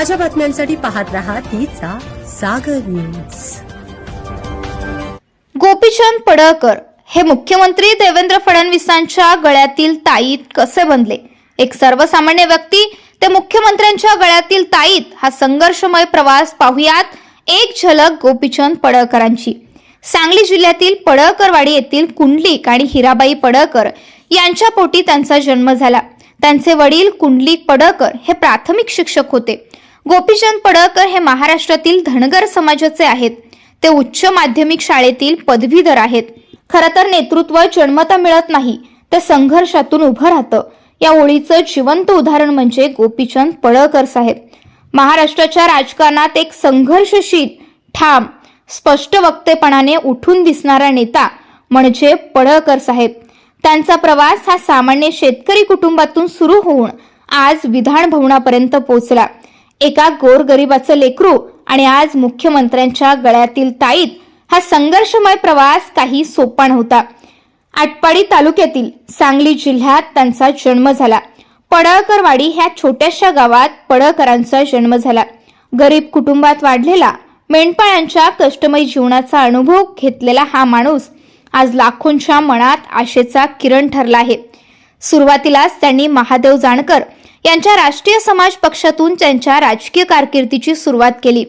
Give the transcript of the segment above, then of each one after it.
ताज्या बातम्यांसाठी पाहत रहा तिचा सागर न्यूज. गोपीचंद पडळकर हे मुख्यमंत्री देवेंद्र फडणवीसांच्या गळ्यातील ताईत कसे बनले? एक सर्वसामान्य व्यक्ती ते मुख्यमंत्र्यांच्या गळ्यातील ताईत हा संघर्षमय प्रवास पाहुयात एक झलक गोपीचंद पडळकरांची. सांगली जिल्ह्यातील पडळकरवाडी येथील कुंडलिक आणि हिराबाई पडळकर यांच्या पोटी त्यांचा जन्म झाला. त्यांचे वडील कुंडलिक पडळकर हे प्राथमिक शिक्षक होते. गोपीचंद पडळकर हे महाराष्ट्रातील धनगर समाजाचे आहेत. ते उच्च माध्यमिक शाळेतील पदवीधर आहेत. खरं तर नेतृत्व जन्मता मिळत नाही. ते संघर्षातून उभं राहतं. या ओळीचं जिवंत उदाहरण म्हणजे गोपीचंद पडळकर साहेब. महाराष्ट्राच्या राजकारणात एक संघर्षशील ठाम स्पष्ट वक्तेपणाने उठून दिसणारा नेता म्हणजे पडळकर साहेब. त्यांचा प्रवास हा सामान्य शेतकरी कुटुंबातून सुरू होऊन आज विधान भवनापर्यंत पोहोचला. एका गोरगरिबाचं लेकरू आणि आज मुख्यमंत्र्यांच्या गळ्यातील ताईत हा संघर्षमय प्रवास काही सोपा नव्हता. आटपाडी तालुक्यातील सांगली जिल्ह्यात त्यांचा जन्म झाला. पडळकरवाडी ह्या छोट्याशा गावात पडळकरांचा जन्म झाला. गरीब कुटुंबात वाढलेला मेंढपाळांच्या कष्टमय जीवनाचा अनुभव घेतलेला हा माणूस आज लाखोंच्या मनात आशेचा किरण ठरला आहे. सुरुवातीलाच त्यांनी महादेव जाणकर यांच्या राष्ट्रीय समाज पक्षातून त्यांच्या राजकीय कारकिर्दीची सुरुवात केली.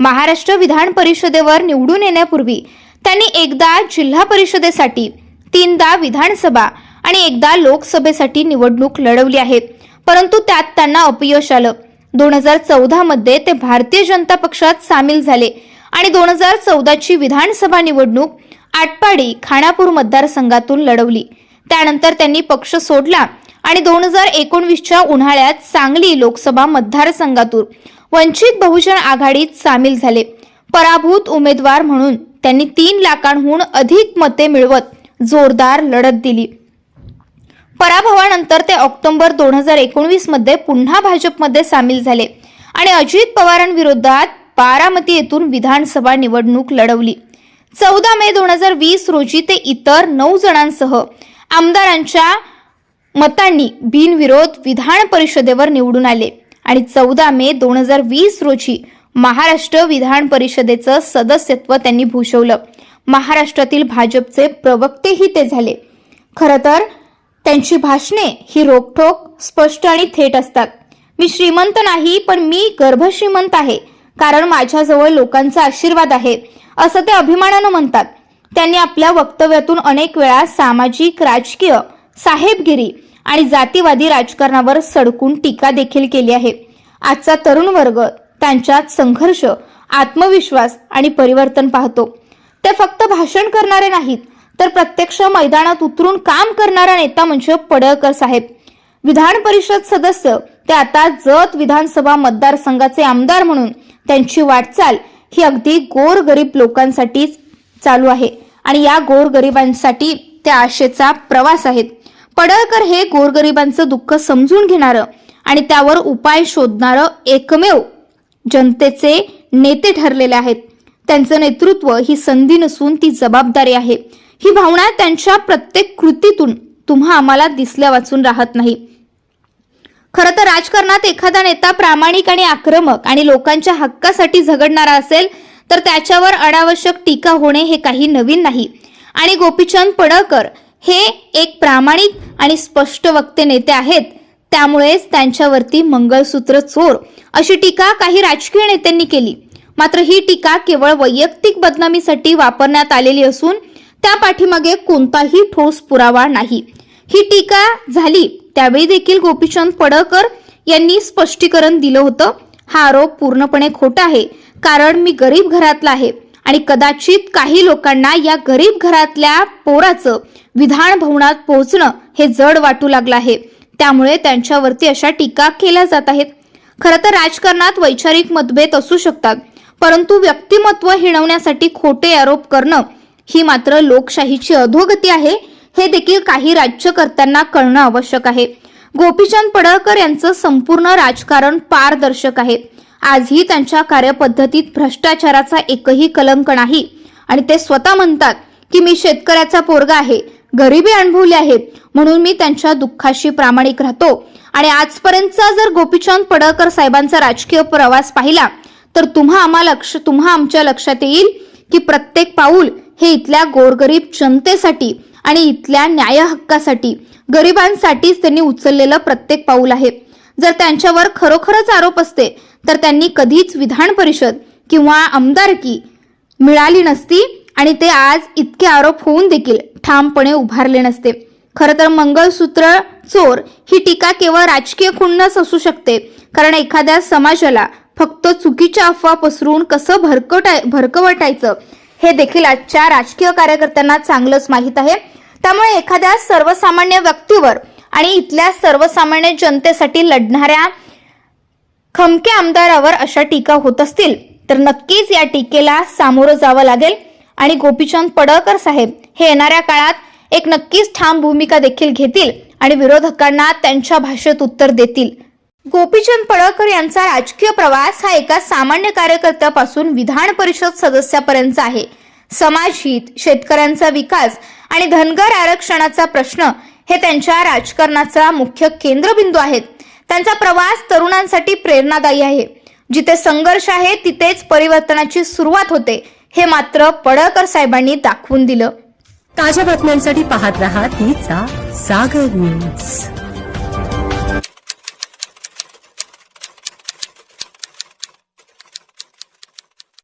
महाराष्ट्र विधान परिषदेवर निवडून येण्यापूर्वी त्यांनी एकदा जिल्हा परिषदेसाठी तीनदा विधानसभा आणि एकदा लोकसभेसाठी निवडणूक लढवली आहे. परंतु त्यात त्यांना अपयश आलं. दोन हजार चौदा मध्ये ते भारतीय जनता पक्षात सामील झाले आणि दोन हजार चौदाची विधानसभा निवडणूक आटपाडी खानापूर मतदारसंघातून लढवली. त्यानंतर त्यांनी पक्ष सोडला आणि दोन हजार एकोणवीसच्या उन्हाळ्यात सांगली लोकसभा मतदारसंघातून वंचित बहुजन आघाडीत सामील झाले. पराभूत उमेदवार म्हणून त्यांनी तीन लाखांहून अधिक मते मिळवत जोरदार लढत दिली. पराभवानंतर ते ऑक्टोबर दोन हजार एकोणवीसमध्ये पुन्हा भाजपमध्ये सामील झाले आणि अजित पवारांविरोधात बारामती येथून विधानसभा निवडणूक लढवली. चौदा मे दोन हजार वीस रोजी ते इतर नऊ जणांसह आमदारांच्या मतांनी बिनविरोध विधान परिषदेवर निवडून आले. आणि चौदा मे दोन हजार वीस रोजी महाराष्ट्र विधान परिषदेचं सदस्यत्व त्यांनी भूषवलं. महाराष्ट्रातील भाजपचे प्रवक्तेही ते झाले. खरं तर त्यांची भाषणे ही रोखोक स्पष्ट आणि थेट असतात. मी श्रीमंत नाही पण मी गर्भश्रीमंत आहे. कारण माझ्याजवळ लोकांचा आशीर्वाद आहे असं ते अभिमानानं म्हणतात. त्यांनी आपल्या वक्तव्यातून अनेक वेळा सामाजिक राजकीय साहेबगिरी आणि जातीवादी राजकारणावर सडकून टीका देखील केली आहे. आजचा तरुण वर्ग त्यांच्यात संघर्ष आत्मविश्वास आणि परिवर्तन पाहतो. ते फक्त भाषण करणारे नाहीत तर प्रत्यक्ष मैदानात उतरून काम करणारा नेता म्हणजे पडळकर साहेब. विधान परिषद सदस्य ते आता जत विधानसभा मतदारसंघाचे आमदार म्हणून त्यांची वाटचाल ही अगदी गोरगरीब लोकांसाठी चालू आहे. आणि या गोरगरिबांसाठी त्या आशेचा प्रवास आहेत. पडळकर हे गोरगरिबांचं दुःख समजून घेणारं आणि त्यावर उपाय शोधणारं एकमेव जनतेचे नेते ठरलेले आहेत. त्यांचं नेतृत्व ही संधी नसून ती जबाबदारी आहे. ही भावना त्यांच्या प्रत्येक कृतीतून तुम्हा आम्हाला दिसल्या वाचून राहत नाही. खरं तर राजकारणात एखादा नेता प्रामाणिक आणि आक्रमक आणि लोकांच्या हक्कासाठी झगडणारा असेल तर त्याच्यावर अनावश्यक टीका होणे हे काही नवीन नाही. आणि गोपीचंद पडळकर हे एक प्रामाणिक आणि स्पष्ट वक्ते नेते आहेत. त्यामुळेच त्यांच्यावरती मंगळसूत्र चोर अशी टीका काही राजकीय नेत्यांनी केली. मात्र ही टीका केवळ वैयक्तिक बदनामीसाठी वापरण्यात आलेली असून त्या पाठीमागे कोणताही ठोस पुरावा नाही. ही टीका झाली त्यावेळी देखील गोपीचंद पडळकर यांनी स्पष्टीकरण दिलं होतं. हा आरोप पूर्णपणे खोटा आहे. कारण मी गरीब घरातला आहे. आणि कदाचित काही लोकांना या गरीब घरातल्या पोराचं विधान भवनात पोहोचणं हे जड वाटू लागलं आहे. त्यामुळे त्यांच्यावरती अशा टीका केल्या जात आहेत. खरं तर राजकारणात वैचारिक मतभेद असू शकतात परंतु व्यक्तिमत्व हिणवण्यासाठी खोटे आरोप करणं ही मात्र लोकशाहीची अधोगती आहे हे देखील काही राज्यकर्त्यांना कळणं आवश्यक आहे. गोपीचंद पडळकर यांचं संपूर्ण राजकारण पारदर्शक आहे. आजही त्यांच्या कार्यपद्धतीत भ्रष्टाचाराचा एकही कलंक नाही. आणि ते स्वतः म्हणतात की मी शेतकऱ्याचा पोरगा आहे गरिबी अनुभवली आहे म्हणून मी त्यांच्या दुःखाशी प्रामाणिक राहतो. आणि आजपर्यंतचा जर गोपीचंद पडळकर साहेबांचा राजकीय प्रवास पाहिला तर तुम्हा आम्हा लक्ष तुम्हा आमच्या लक्षात येईल की प्रत्येक पाऊल हे इथल्या गोरगरीब जनतेसाठी आणि इथल्या न्याय हक्कासाठी गरिबांसाठीच त्यांनी उचललेलं प्रत्येक पाऊल आहे. जर त्यांच्यावर खरोखरच आरोप असते तर त्यांनी कधीच विधान परिषद किंवा आमदारकी मिळाली नसती आणि ते आज इतके आरोप होऊन देखील ठामपणे उभारले नसते. खरं तर मंगळसूत्र चोर ही टीका केवळ राजकीय खुणच असू शकते कारण एखाद्या समाजाला फक्त चुकीच्या अफवा पसरून कसं भरकटाय भरकवटायचं हे देखील आजच्या राजकीय कार्यकर्त्यांना चांगलंच माहीत आहे. त्यामुळे एखाद्या सर्वसामान्य व्यक्तीवर आणि इथल्या सर्वसामान्य जनतेसाठी लढणाऱ्या खमके आमदारावर अशा टीका होत असतील तर नक्कीच या टीकेला सामोरं जावं लागेल. आणि गोपीचंद पडळकर साहेब हे येणाऱ्या काळात एक नक्कीच ठाम भूमिका देखील घेतील आणि विरोधकांना त्यांच्या भाषेत उत्तर देतील. गोपीचंद पडळकर यांचा राजकीय प्रवास हा एका सामान्य कार्यकर्त्यापासून विधान परिषद सदस्यापर्यंत आहे. समाजहित शेतकऱ्यांचा विकास आणि धनगर आरक्षणाचा प्रश्न हे त्यांच्या राजकारणाचा मुख्य केंद्रबिंदू आहेत. त्यांचा प्रवास तरुणांसाठी प्रेरणादायी आहे. जिथे संघर्ष आहे तिथेच परिवर्तनाची सुरुवात होते हे मात्र पडळकर साहेबांनी दाखवून दिलं. ताज्या बातम्यांसाठी पाहत राहा तिचा सागर न्यूज.